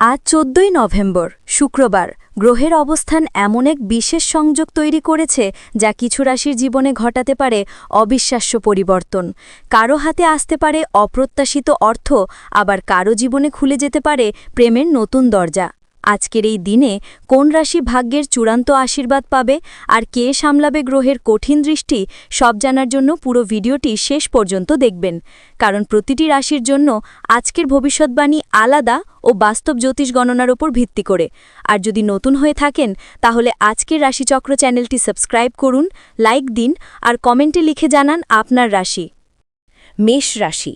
আজ চোদ্দই নভেম্বর, শুক্রবার। গ্রহের অবস্থান এমন এক বিশেষ সংযোগ তৈরি করেছে যা কিছু রাশির জীবনে ঘটাতে পারে অবিশ্বাস্য পরিবর্তন। কারও হাতে আসতে পারে অপ্রত্যাশিত অর্থ, আবার কারও জীবনে খুলে যেতে পারে প্রেমের নতুন দরজা। আজকের এই দিনে কোন রাশি ভাগ্যের চূড়ান্ত আশীর্বাদ পাবে আর কে সামলাবে গ্রহের কঠিন দৃষ্টি সব জানার জন্য পুরো ভিডিওটি শেষ পর্যন্ত দেখবেন। কারণ প্রতিটি রাশির জন্য আজকের ভবিষ্যৎবাণী আলাদা ও বাস্তব জ্যোতিষ গণনার ওপর ভিত্তি করে। আর যদি নতুন হয়ে থাকেন, তাহলে আজকের রাশিচক্র চ্যানেলটি সাবস্ক্রাইব করুন, লাইক দিন আর কমেন্টে লিখে জানান আপনার রাশি। মেষ রাশি।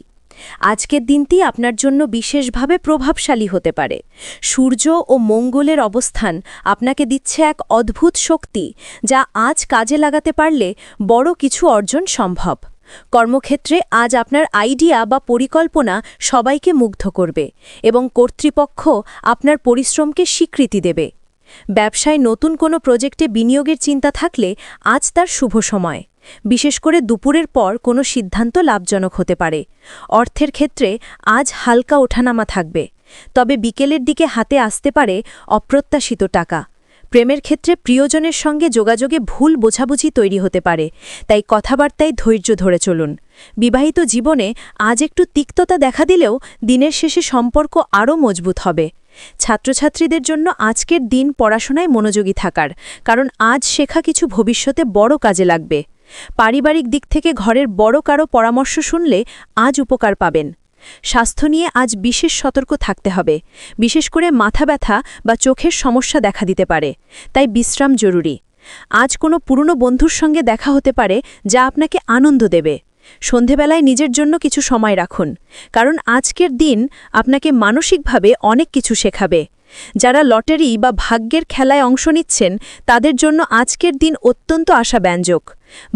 আজকের দিনটি আপনার জন্য বিশেষভাবে প্রভাবশালী হতে পারে। সূর্য ও মঙ্গলের অবস্থান আপনাকে দিচ্ছে এক অদ্ভুত শক্তি, যা আজ কাজে লাগাতে পারলে বড় কিছু অর্জন সম্ভব। কর্মক্ষেত্রে আজ আপনার আইডিয়া বা পরিকল্পনা সবাইকে মুগ্ধ করবে এবং কর্তৃপক্ষ আপনার পরিশ্রমকে স্বীকৃতি দেবে। ব্যবসায় নতুন কোনো প্রজেক্টে বিনিয়োগের চিন্তা থাকলে আজ তার শুভ সময়। বিশেষ করে দুপুরের পর কোনো সিদ্ধান্ত লাভজনক হতে পারে। অর্থের ক্ষেত্রে আজ হালকা ওঠানামা থাকবে, তবে বিকেলের দিকে হাতে আসতে পারে অপ্রত্যাশিত টাকা। প্রেমের ক্ষেত্রে প্রিয়জনের সঙ্গে যোগাযোগে ভুল বোঝাবুঝি তৈরি হতে পারে, তাই কথাবার্তায় ধৈর্য ধরে চলুন। বিবাহিত জীবনে আজ একটু তিক্ততা দেখা দিলেও দিনের শেষে সম্পর্ক আরও মজবুত হবে। ছাত্রছাত্রীদের জন্য আজকের দিন পড়াশোনায় মনোযোগী থাকার, কারণ আজ শেখা কিছু ভবিষ্যতে বড় কাজে লাগবে। পারিবারিক দিক থেকে ঘরের বড় কারও পরামর্শ শুনলে আজ উপকার পাবেন। স্বাস্থ্য নিয়ে আজ বিশেষ সতর্ক থাকতে হবে। বিশেষ করে মাথা ব্যথা বা চোখের সমস্যা দেখা দিতে পারে। তাই বিশ্রাম জরুরি। আজ কোনো পুরনো বন্ধুর সঙ্গে দেখা হতে পারে যা আপনাকে আনন্দ দেবে। সন্ধেবেলায় নিজের জন্য কিছু সময় রাখুন। কারণ আজকের দিন আপনাকে মানসিকভাবে অনেক কিছু শেখাবে। যারা লটারি বা ভাগ্যের খেলায় অংশ নিচ্ছেন, তাদের জন্য আজকের দিন অত্যন্ত আশাব্যঞ্জক।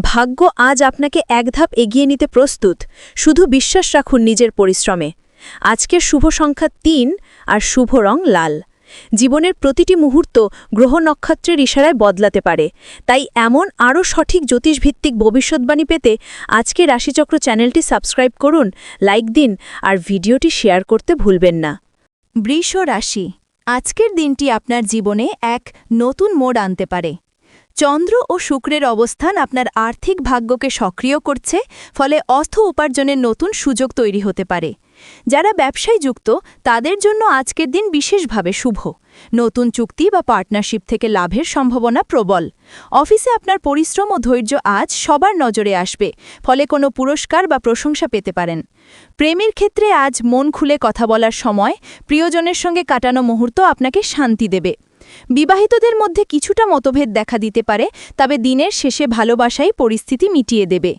ভাগ্য আজ আপনাকে এক ধাপ এগিয়ে নিতে প্রস্তুত, শুধু বিশ্বাস রাখুন নিজের পরিশ্রমে। আজকের শুভ সংখ্যা তিন আর শুভ রং লাল। জীবনের প্রতিটি মুহূর্ত গ্রহ নক্ষত্রের ইশারায় বদলাতে পারে। তাই এমন আরও সঠিক জ্যোতিষভিত্তিক ভবিষ্যৎবাণী পেতে আজকে রাশিচক্র চ্যানেলটি সাবস্ক্রাইব করুন, লাইক দিন আর ভিডিওটি শেয়ার করতে ভুলবেন না। বৃষ রাশি আজকের দিনটি আপনার জীবনে এক নতুন মোড় আনতে পারে। চন্দ্র ও শুক্রের অবস্থান আপনার আর্থিক ভাগ্যকে সক্রিয় করছে, ফলে অর্থ উপার্জনের নতুন সুযোগ তৈরি হতে পারে। যারা ব্যবসায় যুক্ত, তাদের জন্য আজকের দিন বিশেষভাবে শুভ। নতুন চুক্তি বা পার্টনারশিপ থেকে লাভের সম্ভাবনা প্রবল। অফিসে আপনার পরিশ্রম ও ধৈর্য আজ সবার নজরে আসবে, ফলে কোনো পুরস্কার বা প্রশংসা পেতে পারেন। প্রেমের ক্ষেত্রে আজ মন খুলে কথা বলার সময়, প্রিয়জনের সঙ্গে কাটানো মুহূর্ত আপনাকে শান্তি দেবে। বিবাহিতদের মধ্যে কিছুটা মতভেদ দেখা দিতে পারে, তবে দিনের শেষে ভালোবাসাই পরিস্থিতি মিটিয়ে দেবে।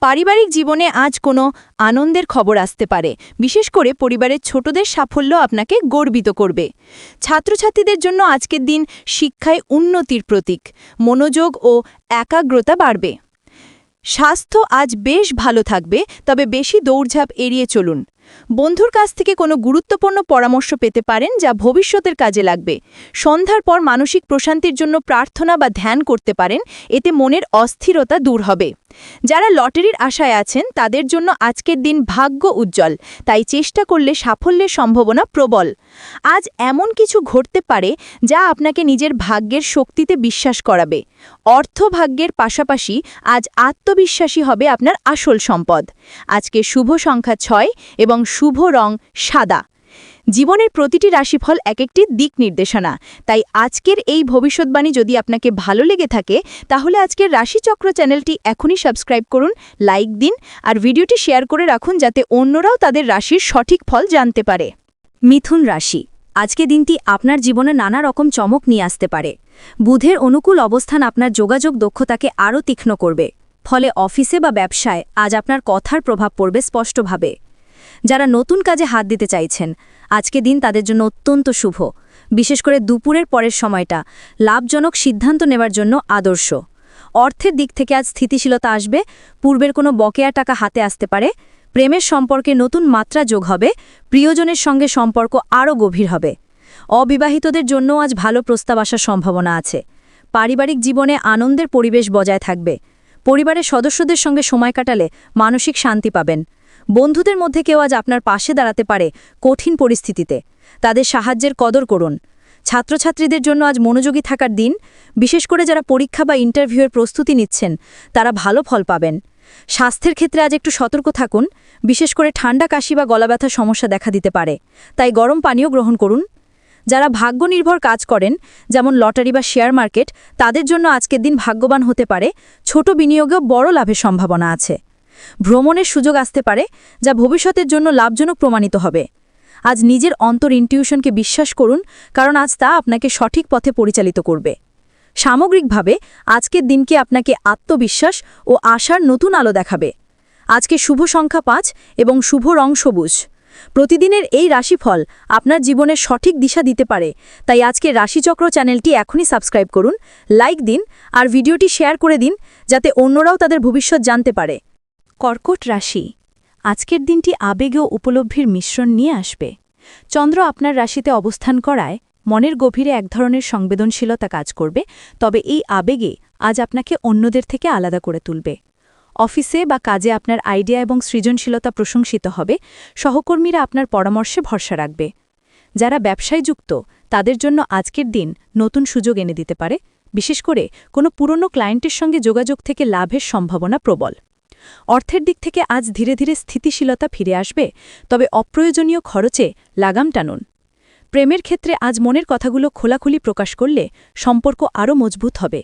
পারিবারিক জীবনে আজ কোনো আনন্দের খবর আসতে পারে। বিশেষ করে পরিবারের ছোটদের সাফল্য আপনাকে গর্বিত করবে। ছাত্রছাত্রীদের জন্য আজকের দিন শিক্ষায় উন্নতির প্রতীক। মনোযোগ ও একাগ্রতা বাড়বে। স্বাস্থ্য আজ বেশ ভালো থাকবে, তবে বেশি দৌড়ঝাঁপ এড়িয়ে চলুন। বন্ধুর কাছ থেকে কোনো গুরুত্বপূর্ণ পরামর্শ পেতে পারেন যা ভবিষ্যতের কাজে লাগবে। সন্ধ্যার পর মানসিক প্রশান্তির জন্য প্রার্থনা বা ধ্যান করতে পারেন, এতে মনের অস্থিরতা দূর হবে। যারা লটারির আশায় আছেন, তাদের জন্য আজকের দিন ভাগ্য উজ্জ্বল, তাই চেষ্টা করলে সাফল্যের সম্ভাবনা প্রবল। আজ এমন কিছু ঘটতে পারে যা আপনাকে নিজের ভাগ্যের শক্তিতে বিশ্বাস করাবে। অর্থ ভাগ্যের পাশাপাশি আজ আত্মবিশ্বাসী হবে আপনার আসল সম্পদ। আজকে শুভ সংখ্যা ছয় এবং শুভ রং সাদা। জীবনের প্রতিটি রাশিফল এক একটি দিক নির্দেশনা। তাই আজকের এই ভবিষ্যৎবাণী যদি আপনাকে ভালো লেগে থাকে, তাহলে আজকের রাশিচক্র চ্যানেলটি এখনই সাবস্ক্রাইব করুন, লাইক দিন, আর ভিডিওটি শেয়ার করে রাখুন যাতে অন্যরাও তাদের রাশির সঠিক ফল জানতে পারে। মিথুন রাশি, আজকে দিনটি আপনার জীবনে নানা রকম চমক নিয়ে আসতে পারে। বুধের অনুকূল অবস্থান আপনার যোগাযোগ দক্ষতাকে আরও তীক্ষ্ণ করবে। ফলে অফিসে বা ব্যবসায় আজ আপনার কথার প্রভাব পড়বে স্পষ্টভাবে। যারা নতুন কাজে হাত দিতে চাইছেন। আজকে দিন তাদের জন্য অত্যন্ত শুভ। বিশেষ করে দুপুরের পরের সময়টা লাভজনক সিদ্ধান্ত নেওয়ার জন্য আদর্শ। অর্থের দিক থেকে আজ স্থিতিশীলতা আসবে, পূর্বের কোনো বকেয়া টাকা হাতে আসতে পারে, প্রেমের সম্পর্কে নতুন মাত্রা যোগ হবে, প্রিয়জনের সঙ্গে সম্পর্ক আরও গভীর হবে। অবিবাহিতদের জন্য আজ ভালো প্রস্তাব আসার সম্ভাবনা আছে। পারিবারিক জীবনে আনন্দের পরিবেশ বজায় থাকবে। পরিবারের সদস্যদের সঙ্গে সময় কাটালে মানসিক শান্তি পাবেন। বন্ধুদের মধ্যে কেউ আজ আপনার পাশে দাঁড়াতে পারে কঠিন পরিস্থিতিতে। তাদের সাহায্যের কদর করুন। ছাত্রছাত্রীদের জন্য আজ মনোযোগী থাকার দিন। বিশেষ করে যারা পরীক্ষা বা ইন্টারভিউয়ের প্রস্তুতি নিচ্ছেন, তারা ভালো ফল পাবেন। স্বাস্থ্যের ক্ষেত্রে আজ একটু সতর্ক থাকুন। বিশেষ করে ঠান্ডা কাশি বা গলা ব্যথার সমস্যা দেখা দিতে পারে। তাই গরম পানীয় গ্রহণ করুন। যারা ভাগ্য নির্ভর কাজ করেন, যেমন লটারি বা শেয়ার মার্কেট, তাদের জন্য আজকের দিন ভাগ্যবান হতে পারে। ছোট বিনিয়োগেও বড় লাভের সম্ভাবনা আছে। ভ্রমণের সুযোগ আসতে পারে যা ভবিষ্যতের জন্য লাভজনক প্রমাণিত হবে। আজ নিজের অন্তর ইনটিউশনকে বিশ্বাস করুন, কারণ আজ তা আপনাকে সঠিক পথে পরিচালিত করবে। সামগ্রিকভাবে, আজকের দিনকে আপনাকে আত্মবিশ্বাস ও আশার নতুন আলো দেখাবে। আজকে শুভ সংখ্যা পাঁচ এবং শুভ রং সবুজ। প্রতিদিনের এই রাশিফল আপনার জীবনের সঠিক দিশা দিতে পারে, তাই আজকে রাশিচক্র চ্যানেলটি এখনই সাবস্ক্রাইব করুন, লাইক দিন আর ভিডিওটি শেয়ার করে দিন, যাতে অন্যরাও তাদের ভবিষ্যৎ জানতে পারে। কর্কট রাশি। আজকের দিনটি আবেগ ও উপলব্ধির মিশ্রণ নিয়ে আসবে। চন্দ্র আপনার রাশিতে অবস্থান করায় মনের গভীরে এক ধরনের সংবেদনশীলতা কাজ করবে, তবে এই আবেগে আজ আপনাকে অন্যদের থেকে আলাদা করে তুলবে। অফিসে বা কাজে আপনার আইডিয়া এবং সৃজনশীলতা প্রশংসিত হবে, সহকর্মীরা আপনার পরামর্শে ভরসা রাখবে। যারা ব্যবসায় যুক্ত, তাদের জন্য আজকের দিন নতুন সুযোগ এনে দিতে পারে, বিশেষ করে কোনো পুরনো ক্লায়েন্টের সঙ্গে যোগাযোগ থেকে লাভের সম্ভাবনা প্রবল। অর্থের দিক থেকে আজ ধীরে ধীরে স্থিতিশীলতা ফিরে আসবে, তবে অপ্রয়োজনীয় খরচে লাগাম টানুন। প্রেমের ক্ষেত্রে আজ মনের কথাগুলো খোলাখুলি প্রকাশ করলে সম্পর্ক আরও মজবুত হবে।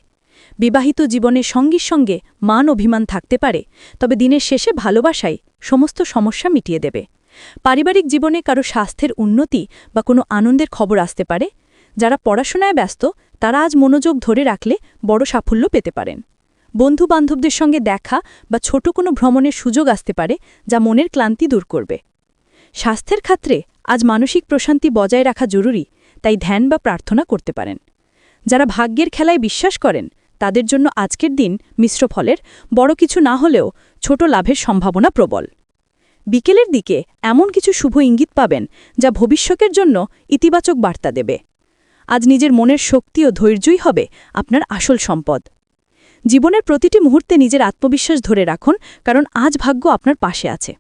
বিবাহিত জীবনে সঙ্গীর সঙ্গে মান অভিমান থাকতে পারে, তবে দিনের শেষে ভালোবাসাই সমস্ত সমস্যা মিটিয়ে দেবে। পারিবারিক জীবনে কারও স্বাস্থ্যের উন্নতি বা কোনো আনন্দের খবর আসতে পারে। যারা পড়াশোনায় ব্যস্ত, তারা আজ মনোযোগ ধরে রাখলে বড় সাফল্য পেতে পারেন। বন্ধু বান্ধবদের সঙ্গে দেখা বা ছোট কোনো ভ্রমণের সুযোগ আসতে পারে যা মনের ক্লান্তি দূর করবে। স্বাস্থ্যের ক্ষেত্রে আজ মানসিক প্রশান্তি বজায় রাখা জরুরি, তাই ধ্যান বা প্রার্থনা করতে পারেন। যারা ভাগ্যের খেলায় বিশ্বাস করেন, তাদের জন্য আজকের দিন মিশ্র ফলের, বড় কিছু না হলেও ছোট লাভের সম্ভাবনা প্রবল। বিকেলের দিকে এমন কিছু শুভ ইঙ্গিত পাবেন যা ভবিষ্যতের জন্য ইতিবাচক বার্তা দেবে। আজ নিজের মনের শক্তি ও ধৈর্যই হবে আপনার আসল সম্পদ। জীবনের প্রতিটি মুহূর্তে নিজের আত্মবিশ্বাস ধরে রাখুন, কারণ আজ ভাগ্য আপনার পাশে আছে।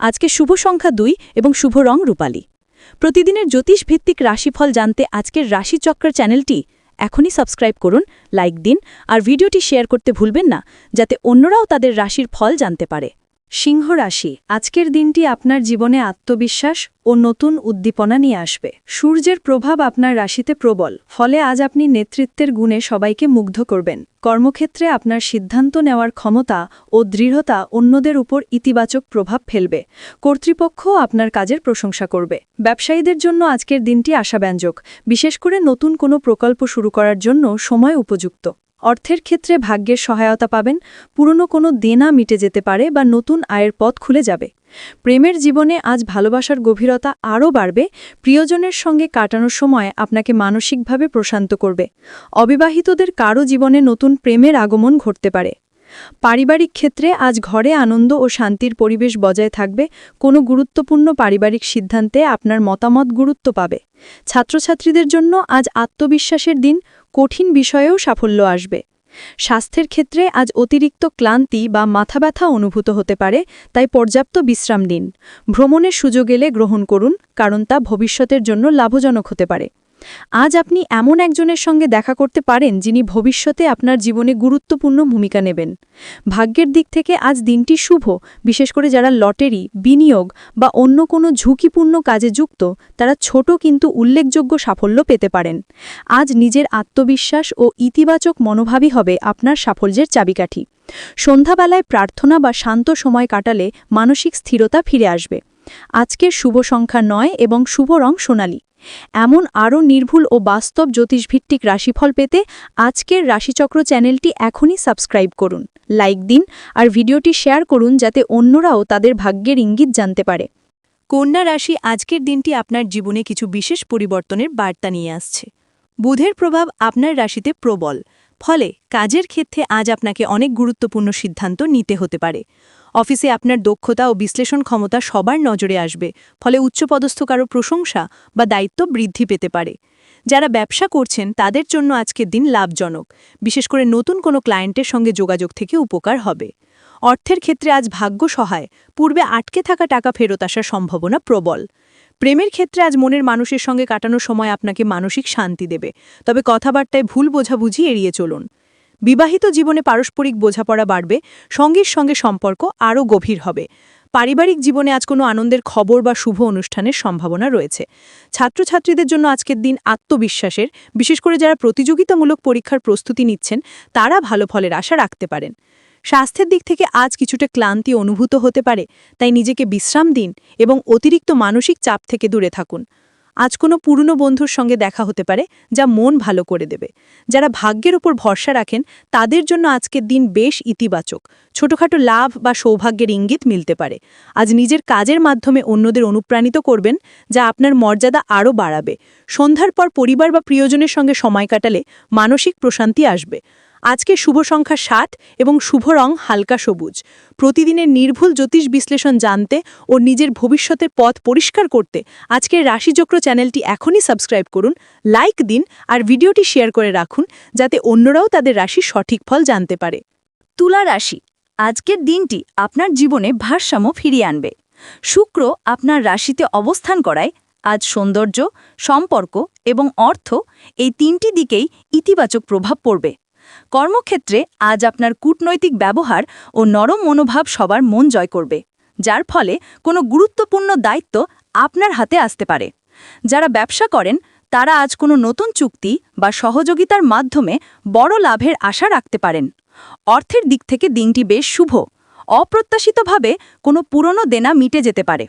আজকে শুভ সংখ্যা দুই এবং শুভ রং রূপালী। প্রতিদিনের জ্যোতিষ ভিত্তিক রাশিফল জানতে আজকের রাশিচক্র চ্যানেলটি এখনই সাবস্ক্রাইব করুন, লাইক দিন, আর ভিডিওটি শেয়ার করতে ভুলবেন না, যাতে অন্যরাও তাদের রাশির ফল জানতে পারে। সিংহ রাশি, আজকের দিনটি আপনার জীবনে আত্মবিশ্বাস ও নতুন উদ্দীপনা নিয়ে আসবে। সূর্যের প্রভাব আপনার রাশিতে প্রবল, ফলে আজ আপনি নেতৃত্বের গুণে সবাইকে মুগ্ধ করবেন। কর্মক্ষেত্রে আপনার সিদ্ধান্ত নেওয়ার ক্ষমতা ও দৃঢ়তা অন্যদের উপর ইতিবাচক প্রভাব ফেলবে। কর্তৃপক্ষও আপনার কাজের প্রশংসা করবে। ব্যবসায়ীদের জন্য আজকের দিনটি আশাব্যঞ্জক, বিশেষ করে নতুন কোনো প্রকল্প শুরু করার জন্য সময় উপযুক্ত। অর্থের ক্ষেত্রে ভাগ্যের সহায়তা পাবেন, পুরনো কোনো দেনা মিটে যেতে পারে বা নতুন আয়ের পথ খুলে যাবে। প্রেমের জীবনে আজ ভালোবাসার গভীরতা আরও বাড়বে, প্রিয়জনের সঙ্গে কাটানোর সময় আপনাকে মানসিকভাবে প্রশান্ত করবে। অবিবাহিতদের কারও জীবনে নতুন প্রেমের আগমন ঘটতে পারে। পারিবারিক ক্ষেত্রে আজ ঘরে আনন্দ ও শান্তির পরিবেশ বজায় থাকবে, কোনো গুরুত্বপূর্ণ পারিবারিক সিদ্ধান্তে আপনার মতামত গুরুত্ব পাবে। ছাত্রছাত্রীদের জন্য আজ আত্মবিশ্বাসের দিন কঠিন বিষয়েও সাফল্য আসবে। স্বাস্থ্যের ক্ষেত্রে আজ অতিরিক্ত ক্লান্তি বা মাথা ব্যথা অনুভূত হতে পারে, তাই পর্যাপ্ত বিশ্রাম দিন। ভ্রমণের সুযোগ এলে গ্রহণ করুন, কারণ তা ভবিষ্যতের জন্য লাভজনক হতে পারে। আজ আপনি এমন একজনের সঙ্গে দেখা করতে পারেন যিনি ভবিষ্যতে আপনার জীবনে গুরুত্বপূর্ণ ভূমিকা নেবেন। ভাগ্যের দিক থেকে আজ দিনটি শুভ, বিশেষ করে যারা লটারি, বিনিয়োগ বা অন্য কোনো ঝুঁকিপূর্ণ কাজে যুক্ত, তারা ছোট কিন্তু উল্লেখযোগ্য সাফল্য পেতে পারেন। আজ নিজের আত্মবিশ্বাস ও ইতিবাচক মনোভাবই হবে আপনার সাফল্যের চাবিকাঠি। সন্ধ্যাবেলায় প্রার্থনা বা শান্ত সময় কাটালে মানসিক স্থিরতা ফিরে আসবে। আজকের শুভ সংখ্যা নয় এবং শুভ রং সোনালী। এমন আরও নির্ভুল ও বাস্তব জ্যোতিষভিত্তিক রাশিফল পেতে আজকের রাশিচক্র চ্যানেলটি এখনই সাবস্ক্রাইব করুন, লাইক দিন আর ভিডিওটি শেয়ার করুন যাতে অন্যরাও তাদের ভাগ্যের ইঙ্গিত জানতে পারে। কন্যা রাশি আজকের দিনটি আপনার জীবনে কিছু বিশেষ পরিবর্তনের বার্তা নিয়ে আসছে। বুধের প্রভাব আপনার রাশিতে প্রবল। ফলে কাজের ক্ষেত্রে আজ আপনাকে অনেক গুরুত্বপূর্ণ সিদ্ধান্ত নিতে হতে পারে। অফিসে আপনার দক্ষতা ও বিশ্লেষণ ক্ষমতা সবার নজরে আসবে, ফলে উচ্চপদস্থ কারও প্রশংসা বা দায়িত্ব বৃদ্ধি পেতে পারে। যারা ব্যবসা করছেন, তাদের জন্য আজকের দিন লাভজনক। বিশেষ করে নতুন কোনো ক্লায়েন্টের সঙ্গে যোগাযোগ থেকে উপকার হবে। অর্থের ক্ষেত্রে আজ ভাগ্য সহায়, পূর্বে আটকে থাকা টাকা ফেরত আসার সম্ভাবনা প্রবল। প্রেমের ক্ষেত্রে আজ মনের মানুষের সঙ্গে কাটানোর সময় আপনাকে মানসিক শান্তি দেবে। তবে কথাবার্তায় ভুল বোঝাবুঝি এড়িয়ে চলুন। বিবাহিত জীবনে পারস্পরিক বোঝাপড়া বাড়বে, সঙ্গীর সঙ্গে সম্পর্ক আরও গভীর হবে। পারিবারিক জীবনে আজ কোনো আনন্দের খবর বা শুভ অনুষ্ঠানের সম্ভাবনা রয়েছে। ছাত্রছাত্রীদের জন্য আজকের দিন আত্মবিশ্বাসের, বিশেষ করে যারা প্রতিযোগিতামূলক পরীক্ষার প্রস্তুতি নিচ্ছেন, তারা ভালো ফলের আশা রাখতে পারেন। স্বাস্থ্যের দিক থেকে আজ কিছুটা ক্লান্তি অনুভূত হতে পারে, তাই নিজেকে বিশ্রাম দিন এবং অতিরিক্ত মানসিক চাপ থেকে দূরে থাকুন। আজ কোনো পুরনো বন্ধুর সঙ্গে দেখা হতে পারে, যা মন ভালো করে দেবে। যারা ভাগ্যের ওপর ভরসা রাখেন, তাদের জন্য আজকের দিন বেশ ইতিবাচক। ছোটখাটো লাভ বা সৌভাগ্যের ইঙ্গিত মিলতে পারে। আজ নিজের কাজের মাধ্যমে অন্যদের অনুপ্রাণিত করবেন, যা আপনার মর্যাদা আরও বাড়াবে। সন্ধ্যার পর পরিবার বা প্রিয়জনের সঙ্গে সময় কাটালে মানসিক প্রশান্তি আসবে। আজকে শুভ সংখ্যা ষাট এবং শুভ রং হালকা সবুজ। প্রতিদিনের নির্ভুল জ্যোতিষ বিশ্লেষণ জানতে ও নিজের ভবিষ্যতের পথ পরিষ্কার করতে আজকের রাশিচক্র চ্যানেলটি এখনই সাবস্ক্রাইব করুন, লাইক দিন আর ভিডিওটি শেয়ার করে রাখুন যাতে অন্যরাও তাদের রাশির সঠিক ফল জানতে পারে। তুলা রাশি, আজকের দিনটি আপনার জীবনে ভারসাম্য ফিরিয়ে আনবে। শুক্র আপনার রাশিতে অবস্থান করায় আজ সৌন্দর্য, সম্পর্ক এবং অর্থ এই তিনটি দিকেই ইতিবাচক প্রভাব পড়বে। কর্মক্ষেত্রে আজ আপনার কূটনৈতিক ব্যবহার ও নরম মনোভাব সবার মন জয় করবে, যার ফলে কোনো গুরুত্বপূর্ণ দায়িত্ব আপনার হাতে আসতে পারে। যারা ব্যবসা করেন, তারা আজ কোনো নতুন চুক্তি বা সহযোগিতার মাধ্যমে বড় লাভের আশা রাখতে পারেন। অর্থের দিক থেকে দিনটি বেশ শুভ। অপ্রত্যাশিতভাবে কোনো পুরনো দেনা মিটে যেতে পারে।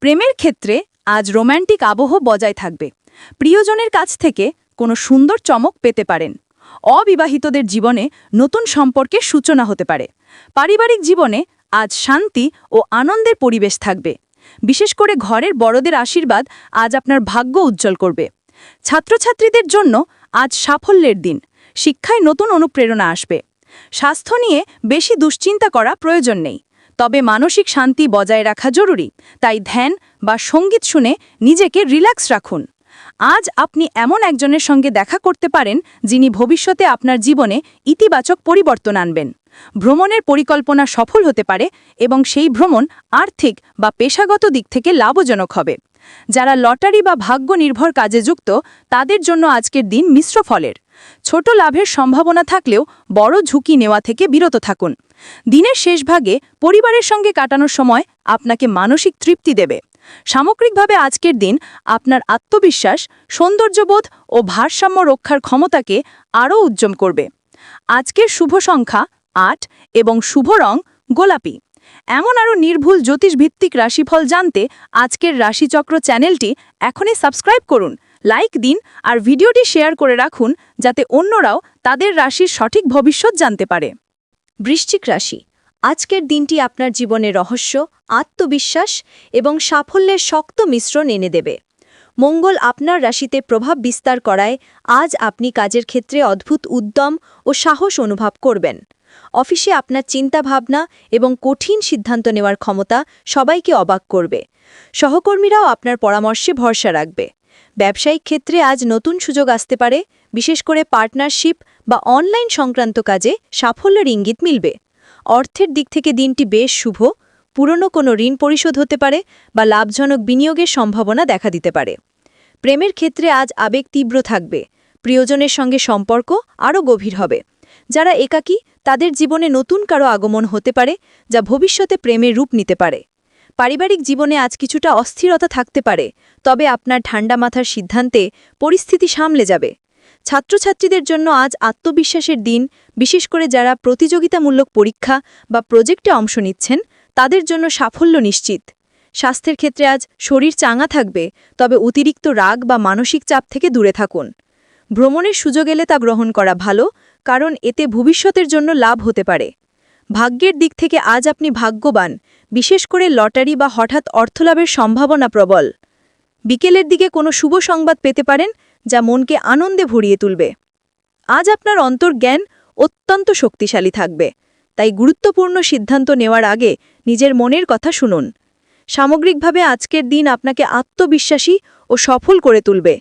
প্রেমের ক্ষেত্রে আজ রোম্যান্টিক আবহ বজায় থাকবে। প্রিয়জনের কাছ থেকে কোনো সুন্দর চমক পেতে পারেন। অবিবাহিতদের জীবনে নতুন সম্পর্কের সূচনা হতে পারে। পারিবারিক জীবনে আজ শান্তি ও আনন্দের পরিবেশ থাকবে। বিশেষ করে ঘরের বড়দের আশীর্বাদ আজ আপনার ভাগ্য উজ্জ্বল করবে। ছাত্রছাত্রীদের জন্য আজ সাফল্যের দিন। শিক্ষায় নতুন অনুপ্রেরণা আসবে। স্বাস্থ্য নিয়ে বেশি দুশ্চিন্তা করা প্রয়োজন নেই। তবে মানসিক শান্তি বজায় রাখা জরুরি। তাই ধ্যান বা সংগীত শুনে নিজেকে রিল্যাক্স রাখুন। আজ আপনি এমন একজনের সঙ্গে দেখা করতে পারেন যিনি ভবিষ্যতে আপনার জীবনে ইতিবাচক পরিবর্তন আনবেন। ভ্রমণের পরিকল্পনা সফল হতে পারে এবং সেই ভ্রমণ আর্থিক বা পেশাগত দিক থেকে লাভজনক হবে। যারা লটারি বা ভাগ্য নির্ভর কাজে যুক্ত, তাদের জন্য আজকের দিন মিশ্র ফলের। ছোট লাভের সম্ভাবনা থাকলেও বড় ঝুঁকি নেওয়া থেকে বিরত থাকুন। দিনের শেষ ভাগে পরিবারের সঙ্গে কাটানোর সময় আপনাকে মানসিক তৃপ্তি দেবে। সামগ্রিকভাবে আজকের দিন আপনার আত্মবিশ্বাস, সৌন্দর্যবোধ ও ভারসাম্য রক্ষার ক্ষমতাকে আরও উজ্জ্বল করবে। আজকের শুভ সংখ্যা আট এবং শুভ রং গোলাপি। এমন আরও নির্ভুল জ্যোতিষভিত্তিক রাশিফল জানতে আজকের রাশিচক্র চ্যানেলটি এখনই সাবস্ক্রাইব করুন, লাইক দিন আর ভিডিওটি শেয়ার করে রাখুন যাতে অন্যরাও তাদের রাশির সঠিক ভবিষ্যৎ জানতে পারে। বৃশ্চিক রাশি আজকের দিনটি আপনার জীবনে রহস্য, আত্মবিশ্বাস এবং সাফল্যের শক্ত মিশ্রণ এনে দেবে। মঙ্গল আপনার রাশিতে প্রভাব বিস্তার করায় আজ আপনি কাজের ক্ষেত্রে অদ্ভুত উদ্যম ও সাহস অনুভব করবেন। অফিসে আপনার চিন্তাভাবনা এবং কঠিন সিদ্ধান্ত নেওয়ার ক্ষমতা সবাইকে অবাক করবে। সহকর্মীরাও আপনার পরামর্শে ভরসা রাখবে। ব্যবসায়িক ক্ষেত্রে আজ নতুন সুযোগ আসতে পারে, বিশেষ করে পার্টনারশিপ বা অনলাইন সংক্রান্ত কাজে সাফল্যের ইঙ্গিত মিলবে। অর্থের দিক থেকে দিনটি বেশ শুভ। পুরনো কোনো ঋণ পরিশোধ হতে পারে বা লাভজনক বিনিয়োগের সম্ভাবনা দেখা দিতে পারে। প্রেমের ক্ষেত্রে আজ আবেগ তীব্র থাকবে। প্রিয়জনের সঙ্গে সম্পর্ক আরও গভীর হবে। যারা একাকী, তাদের জীবনে নতুন কারও আগমন হতে পারে, যা ভবিষ্যতে প্রেমের রূপ নিতে পারে। পারিবারিক জীবনে আজ কিছুটা অস্থিরতা থাকতে পারে, তবে আপনার ঠান্ডা মাথার সিদ্ধান্তে পরিস্থিতি সামলে যাবে। ছাত্রছাত্রীদের জন্য আজ আত্মবিশ্বাসের দিন। বিশেষ করে যারা প্রতিযোগিতামূলক পরীক্ষা বা প্রজেক্টে অংশ নিচ্ছেন, তাদের জন্য সাফল্য নিশ্চিত। স্বাস্থ্যের ক্ষেত্রে আজ শরীর চাঙা থাকবে, তবে অতিরিক্ত রাগ বা মানসিক চাপ থেকে দূরে থাকুন। ভ্রমণের সুযোগ এলে তা গ্রহণ করা ভালো, কারণ এতে ভবিষ্যতের জন্য লাভ হতে পারে। ভাগ্যের দিক থেকে আজ আপনি ভাগ্যবান, বিশেষ করে লটারি বা হঠাৎ অর্থলাভের সম্ভাবনা প্রবল। বিকেলের দিকে কোনো শুভ সংবাদ পেতে পারেন যা মনকে আনন্দে ভরিয়ে তুলবে। আজ আপনার অন্তর্জ্ঞান অত্যন্ত শক্তিশালী থাকবে। তাই গুরুত্বপূর্ণ সিদ্ধান্ত নেওয়ার আগে নিজের মনের কথা শুনুন। সামগ্রিকভাবে আজকের দিন আপনাকে আত্মবিশ্বাসী ও সফল করে তুলবে।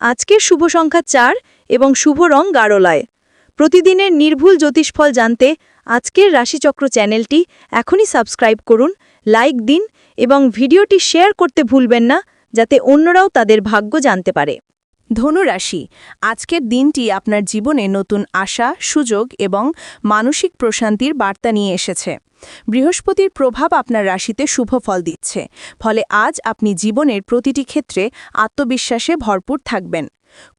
আজকের শুভ সংখ্যা চার এবং শুভ রং গাঢ়লায়। প্রতিদিনের নির্ভুল জ্যোতিষফল জানতে আজকের রাশিচক্র চ্যানেলটি এখনই সাবস্ক্রাইব করুন, লাইক দিন এবং ভিডিওটি শেয়ার করতে ভুলবেন না, যাতে অন্যরাও তাদের ভাগ্য জানতে পারে। ধনুরাশি। আজকের দিনটি আপনার জীবনে নতুন আশা সুযোগ এবং মানসিক প্রশান্তির বার্তা নিয়ে এসেছে। বৃহস্পতির প্রভাব আপনার রাশিতে শুভ ফল দিচ্ছে। ফলে আজ আপনি জীবনের প্রতিটি ক্ষেত্রে আত্মবিশ্বাসে ভরপুর থাকবেন।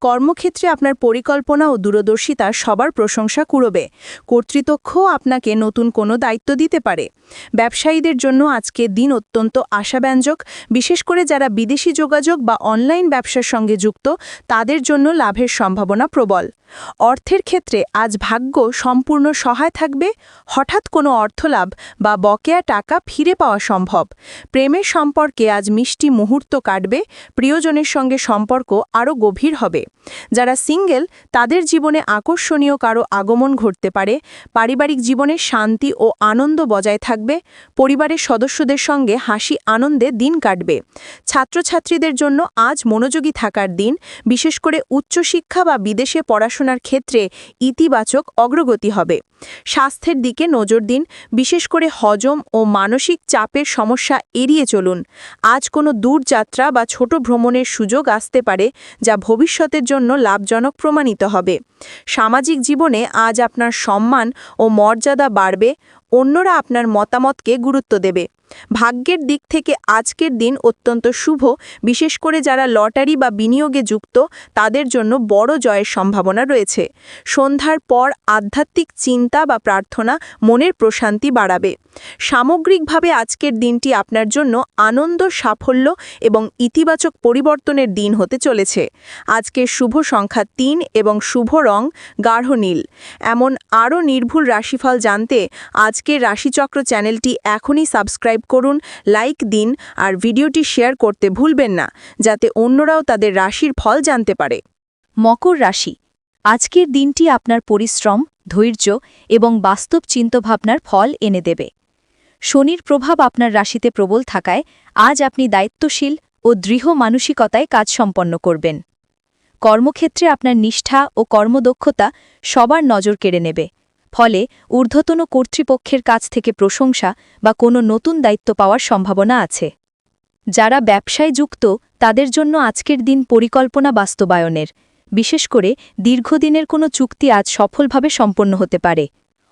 কর্মক্ষেত্রে আপনার পরিকল্পনা ও দূরদর্শিতা সবার প্রশংসা কুড়বে। কর্তৃপক্ষও আপনাকে নতুন কোনো দায়িত্ব দিতে পারে। ব্যবসায়ীদের জন্য আজকে দিন অত্যন্ত আশাব্যঞ্জক। বিশেষ করে যারা বিদেশি যোগাযোগ বা অনলাইন ব্যবসার সঙ্গে যুক্ত, তাদের জন্য লাভের সম্ভাবনা প্রবল। অর্থের ক্ষেত্রে আজ ভাগ্য সম্পূর্ণ সহায় থাকবে। হঠাৎ কোনো অর্থলাভ বা বকেয়া টাকা ফিরে পাওয়া সম্ভব। প্রেমের সম্পর্কে আজ মিষ্টি মুহূর্ত কাটবে, প্রিয়জনের সঙ্গে সম্পর্ক আরও গভীর হবে। যারা সিঙ্গেল, তাদের জীবনে আকর্ষণীয় কারও আগমন ঘটতে পারে, পারিবারিক জীবনে শান্তি ও আনন্দ বজায় থাকবে, পরিবারের সদস্যদের সঙ্গে হাসি আনন্দে দিন কাটবে। ছাত্রছাত্রীদের জন্য আজ মনোযোগী থাকার দিন, বিশেষ করে উচ্চশিক্ষা বা বিদেশে পড়াশোনার ক্ষেত্রে ইতিবাচক অগ্রগতি হবে। স্বাস্থ্যের দিকে নজর দিন। বিশেষ করে হজম ও মানসিক চাপের সমস্যা এড়িয়ে চলুন। আজ কোনো দূরযাত্রা বা ছোট ভ্রমণের সুযোগ আসতে পারে, যা ভবিষ্যতের জন্য লাভজনক প্রমাণিত হবে। সামাজিক জীবনে আজ আপনার সম্মান ও মর্যাদা বাড়বে। অন্যরা আপনার মতামতকে গুরুত্ব দেবে। ভাগ্যের দিক থেকে আজকের দিন অত্যন্ত শুভ, বিশেষ করে যারা লটারি বা বিনিয়োগে যুক্ত, তাদের জন্য বড় জয়ের সম্ভাবনা রয়েছে। সন্ধ্যার পর আধ্যাত্মিক চিন্তা বা প্রার্থনা মনের প্রশান্তি বাড়াবে। সামগ্রিকভাবে আজকের দিনটি আপনার জন্য আনন্দ, সাফল্য এবং ইতিবাচক পরিবর্তনের দিন হতে চলেছে। আজকের শুভ সংখ্যা তিন এবং শুভ রং গাঢ় নীল। এমন আরও নির্ভুল রাশিফল জানতে আজকের রাশিচক্র চ্যানেলটি এখনই সাবস্ক্রাইব করুন, লাইক দিন আর ভিডিওটি শেয়ার করতে ভুলবেন না, যাতে অন্যরাও তাদের রাশির ফল জানতে পারে। মকর রাশি, আজকের দিনটি আপনার পরিশ্রম, ধৈর্য এবং বাস্তব চিন্তাভাবনার ফল এনে দেবে। শনির প্রভাব আপনার রাশিতে প্রবল থাকায় আজ আপনি দায়িত্বশীল ও দৃঢ় মানসিকতায় কাজ সম্পন্ন করবেন। কর্মক্ষেত্রে আপনার নিষ্ঠা ও কর্মদক্ষতা সবার নজর কেড়ে নেবে। ফলে ঊর্ধ্বতন কর্তৃপক্ষের কাছ থেকে প্রশংসা বা কোনো নতুন দায়িত্ব পাওয়ার সম্ভাবনা আছে। যারা ব্যবসায় যুক্ত, তাদের জন্য আজকের দিন পরিকল্পনা বাস্তবায়নের, বিশেষ করে দীর্ঘদিনের কোনো চুক্তি আজ সফলভাবে সম্পন্ন হতে পারে।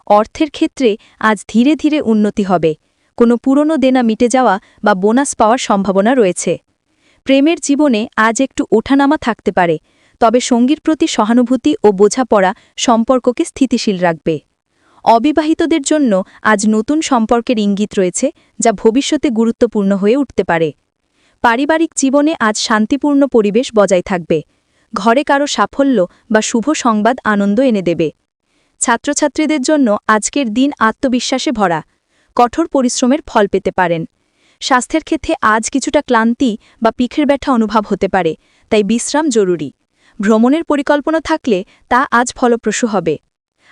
অর্থের ক্ষেত্রে আজ ধীরে ধীরে উন্নতি হবে। কোনো পুরনো দেনা মিটে যাওয়া বা বোনাস পাওয়ার সম্ভাবনা রয়েছে। প্রেমের জীবনে আজ একটু ওঠানামা থাকতে পারে। তবে সঙ্গীর প্রতি সহানুভূতি ও বোঝাপড়া সম্পর্ককে স্থিতিশীল রাখবে। অবিবাহিতদের জন্য আজ নতুন সম্পর্কের ইঙ্গিত রয়েছে, যা ভবিষ্যতে গুরুত্বপূর্ণ হয়ে উঠতে পারে। পারিবারিক জীবনে আজ শান্তিপূর্ণ পরিবেশ বজায় থাকবে। ঘরে কারও সাফল্য বা শুভ সংবাদ আনন্দ এনে দেবে। ছাত্রছাত্রীদের জন্য আজকের দিন আত্মবিশ্বাসে ভরা। কঠোর পরিশ্রমের ফল পেতে পারেন। স্বাস্থ্যের ক্ষেত্রে আজ কিছুটা ক্লান্তি বা পিঠের ব্যথা অনুভব হতে পারে, তাই বিশ্রাম জরুরি। ভ্রমণের পরিকল্পনা থাকলে তা আজ ফলপ্রসূ হবে।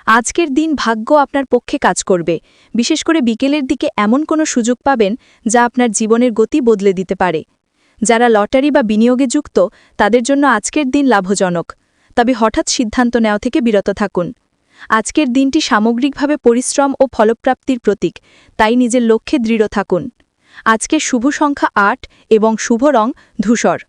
আজকের দিন ভাগ্য আপনার পক্ষে কাজ করবে। বিশেষ করে বিকেলের দিকে এমন কোনো সুযোগ পাবেন যা আপনার জীবনের গতি বদলে দিতে পারে। যারা লটারি বা বিনিয়োগে যুক্ত, তাদের জন্য আজকের দিন লাভজনক। তবে হঠাৎ সিদ্ধান্ত নেওয়া থেকে বিরত থাকুন। আজকের দিনটি সামগ্রিকভাবে পরিশ্রম ও ফলপ্রাপ্তির প্রতীক, তাই নিজের লক্ষ্যে দৃঢ় থাকুন। আজকের শুভ সংখ্যা আট এবং শুভ রং ধূসর।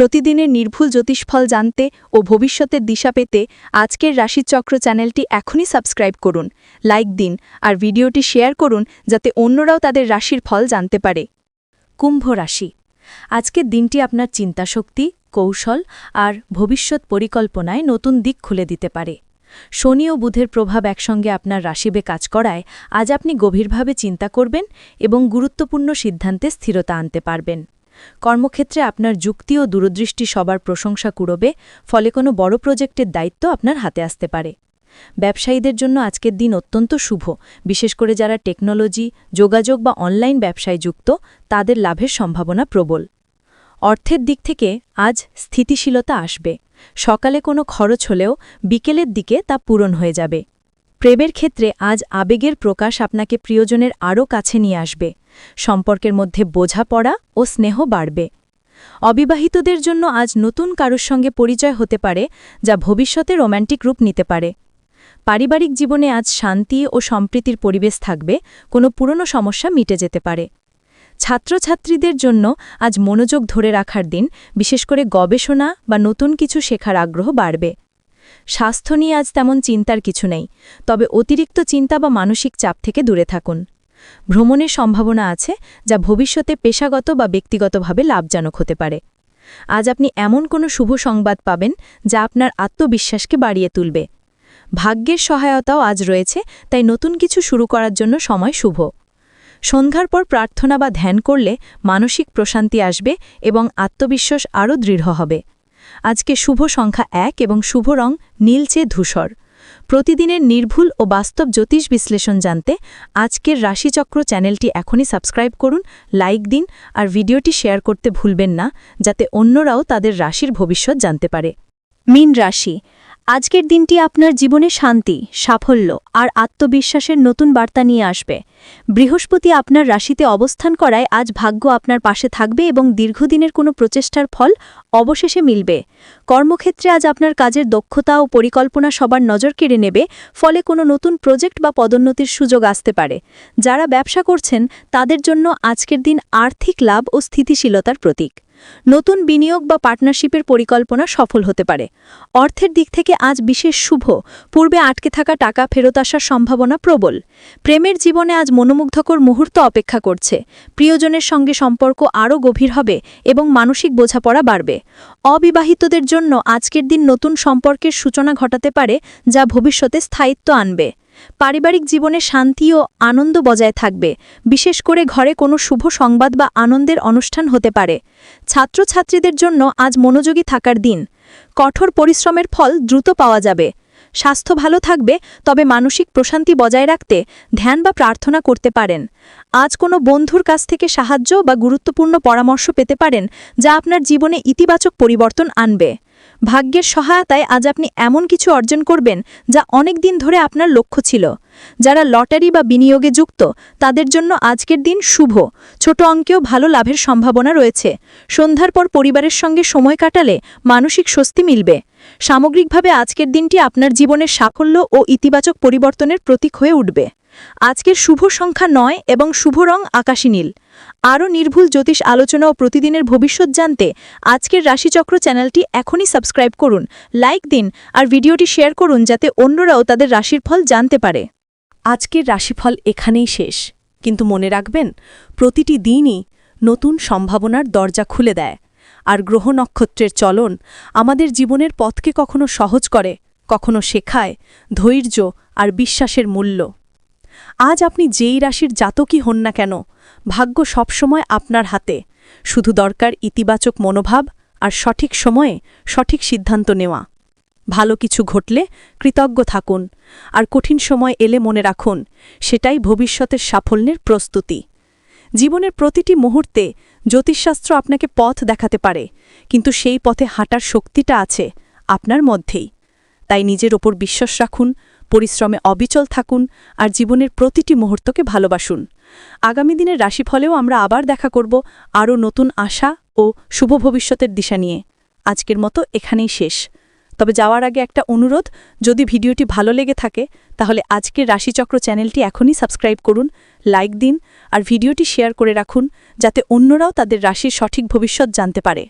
প্রতিদিনের নির্ভুল জ্যোতিষফল জানতে ও ভবিষ্যতের দিশা পেতে আজকের রাশিচক্র চ্যানেলটি এখনই সাবস্ক্রাইব করুন, লাইক দিন আর ভিডিওটি শেয়ার করুন যাতে অন্যরাও তাদের রাশির ফল জানতে পারে। কুম্ভ রাশি। আজকের দিনটি আপনার চিন্তাশক্তি, কৌশল আর ভবিষ্যৎ পরিকল্পনায় নতুন দিক খুলে দিতে পারে। শনি ও বুধের প্রভাব একসঙ্গে আপনার রাশিবে কাজ করায় আজ আপনি গভীরভাবে চিন্তা করবেন এবং গুরুত্বপূর্ণ সিদ্ধান্তে স্থিরতা আনতে পারবেন। কর্মক্ষেত্রে আপনার যুক্তি ও দূরদৃষ্টি সবার প্রশংসা কুড়বে, ফলে কোনো বড় প্রজেক্টের দায়িত্ব আপনার হাতে আসতে পারে। ব্যবসায়ীদের জন্য আজকের দিন অত্যন্ত শুভ। বিশেষ করে যারা টেকনোলজি, যোগাযোগ বা অনলাইন ব্যবসায় যুক্ত, তাদের লাভের সম্ভাবনা প্রবল। অর্থের দিক থেকে আজ স্থিতিশীলতা আসবে। সকালে কোনো খরচ হলেও বিকেলের দিকে তা পূরণ হয়ে যাবে। প্রেমের ক্ষেত্রে আজ আবেগের প্রকাশ আপনাকে প্রিয়জনের আরও কাছে নিয়ে আসবে। সম্পর্কের মধ্যে বোঝাপড়া ও স্নেহ বাড়বে। অবিবাহিতদের জন্য আজ নতুন কারোর সঙ্গে পরিচয় হতে পারে, যা ভবিষ্যতে রোম্যান্টিক রূপ নিতে পারে। পারিবারিক জীবনে আজ শান্তি ও সম্প্রীতির পরিবেশ থাকবে, কোনো পুরনো সমস্যা মিটে যেতে পারে। ছাত্রছাত্রীদের জন্য আজ মনোযোগ ধরে রাখার দিন, বিশেষ করে গবেষণা বা নতুন কিছু শেখার আগ্রহ বাড়বে। স্বাস্থ্য নিয়ে আজ তেমন চিন্তার কিছু নেই, তবে অতিরিক্ত চিন্তা বা মানসিক চাপ থেকে দূরে থাকুন। ভ্রমণের সম্ভাবনা আছে যা ভবিষ্যতে পেশাগত বা ব্যক্তিগতভাবে লাভজনক হতে পারে। আজ আপনি এমন কোনো শুভ সংবাদ পাবেন যা আপনার আত্মবিশ্বাসকে বাড়িয়ে তুলবে। ভাগ্যের সহায়তাও আজ রয়েছে, তাই নতুন কিছু শুরু করার জন্য সময় শুভ। সন্ধ্যার পর প্রার্থনা বা ধ্যান করলে মানসিক প্রশান্তি আসবে এবং আত্মবিশ্বাস আরও দৃঢ় হবে। আজকে শুভ সংখ্যা এক এবং শুভ রং নীলচে ধূসর। প্রতিদিনের নির্ভুল ও বাস্তব জ্যোতিষ বিশ্লেষণ জানতে আজকের রাশিচক্র চ্যানেলটি এখনই সাবস্ক্রাইব করুন, লাইক দিন আর ভিডিওটি শেয়ার করতে ভুলবেন না, যাতে অন্যরাও তাদের রাশির ভবিষ্যৎ জানতে পারে। মিন রাশি আজকের দিনটি আপনার জীবনে শান্তি, সাফল্য আর আত্মবিশ্বাসের নতুন বার্তা নিয়ে আসবে। বৃহস্পতি আপনার রাশিতে অবস্থান করায় আজ ভাগ্য আপনার পাশে থাকবে এবং দীর্ঘদিনের কোনো প্রচেষ্টার ফল অবশেষে মিলবে। কর্মক্ষেত্রে আজ আপনার কাজের দক্ষতা ও পরিকল্পনা সবার নজর কেড়ে নেবে, ফলে কোনো নতুন প্রজেক্ট বা পদোন্নতির সুযোগ আসতে পারে। যারা ব্যবসা করছেন, তাদের জন্য আজকের দিন আর্থিক লাভ ও স্থিতিশীলতার প্রতীক। নতুন বিনিয়োগ বা পার্টনারশিপের পরিকল্পনা সফল হতে পারে। অর্থের দিক থেকে আজ বিশেষ শুভ। পূর্বে আটকে থাকা টাকা ফেরত আসার সম্ভাবনা প্রবল। প্রেমের জীবনে আজ মনোমুগ্ধকর মুহূর্ত অপেক্ষা করছে। প্রিয়জনের সঙ্গে সম্পর্ক আরও গভীর হবে এবং মানসিক বোঝাপড়া বাড়বে। অবিবাহিতদের জন্য আজকের দিন নতুন সম্পর্কের সূচনা ঘটাতে পারে যা ভবিষ্যতে স্থায়িত্ব আনবে। পারিবারিক জীবনে শান্তি ও আনন্দ বজায় থাকবে। বিশেষ করে ঘরে কোনো শুভ সংবাদ বা আনন্দের অনুষ্ঠান হতে পারে। ছাত্রছাত্রীদের জন্য আজ মনোযোগী থাকার দিন। কঠোর পরিশ্রমের ফল দ্রুত পাওয়া যাবে। স্বাস্থ্য ভালো থাকবে, তবে মানসিক প্রশান্তি বজায় রাখতে ধ্যান বা প্রার্থনা করতে পারেন। আজ কোনো বন্ধুর কাছ থেকে সাহায্য বা গুরুত্বপূর্ণ পরামর্শ পেতে পারেন, যা আপনার জীবনে ইতিবাচক পরিবর্তন আনবে। ভাগ্যের সহায়তায় আজ আপনি এমন কিছু অর্জন করবেন যা অনেক দিন ধরে আপনার লক্ষ্য ছিল। যারা লটারি বা বিনিয়োগে যুক্ত, তাদের জন্য আজকের দিন শুভ। ছোট অঙ্কেও ভালো লাভের সম্ভাবনা রয়েছে। সন্ধ্যার পর পরিবারের সঙ্গে সময় কাটালে মানসিক স্বস্তি মিলবে। সামগ্রিকভাবে আজকের দিনটি আপনার জীবনের সাফল্য ও ইতিবাচক পরিবর্তনের প্রতীক হয়ে উঠবে। আজকের শুভ সংখ্যা নয় এবং শুভ রং আকাশী নীল। আরও নির্ভুল জ্যোতিষ আলোচনা ও প্রতিদিনের ভবিষ্যৎ জানতে আজকের রাশিচক্র চ্যানেলটি এখনই সাবস্ক্রাইব করুন, লাইক দিন আর ভিডিওটি শেয়ার করুন যাতে অন্যরাও তাদের রাশির ফল জানতে পারে। আজকের রাশিফল এখানেই শেষ। কিন্তু মনে রাখবেন, প্রতিটি দিনই নতুন সম্ভাবনার দরজা খুলে দেয়। আর গ্রহ নক্ষত্রের চলন আমাদের জীবনের পথকে কখনো সহজ করে, কখনো শেখায়, ধৈর্য আর বিশ্বাসের মূল্য। আজ আপনি যেই রাশির জাতকই হন না কেন, ভাগ্য সবসময় আপনার হাতে। শুধু দরকার ইতিবাচক মনোভাব আর সঠিক সময়ে সঠিক সিদ্ধান্ত নেওয়া। ভালো কিছু ঘটলে কৃতজ্ঞ থাকুন আর কঠিন সময় এলে মনে রাখুন, সেটাই ভবিষ্যতের সাফল্যের প্রস্তুতি। জীবনের প্রতিটি মুহূর্তে জ্যোতিষশাস্ত্র আপনাকে পথ দেখাতে পারে, কিন্তু সেই পথে হাঁটার শক্তিটা আছে আপনার মধ্যেই। তাই নিজের ওপর বিশ্বাস রাখুন পরিশ্রমে অবিচল থাকুন আর জীবনের প্রতিটি মুহূর্তকে ভালোবাসুন। আগামী দিনের রাশিফলেও আমরা আবার দেখা করব আরও নতুন আশা ও শুভ ভবিষ্যতের দিশা নিয়ে। আজকের মতো এখানেই শেষ। তবে যাওয়ার আগে একটা অনুরোধ, যদি ভিডিওটি ভালো লেগে থাকে, তাহলে আজকের রাশিচক্র চ্যানেলটি এখনই সাবস্ক্রাইব করুন, লাইক দিন, আর ভিডিওটি শেয়ার করে রাখুন, যাতে অন্যরাও তাদের রাশির সঠিক ভবিষ্যৎ জানতে পারে।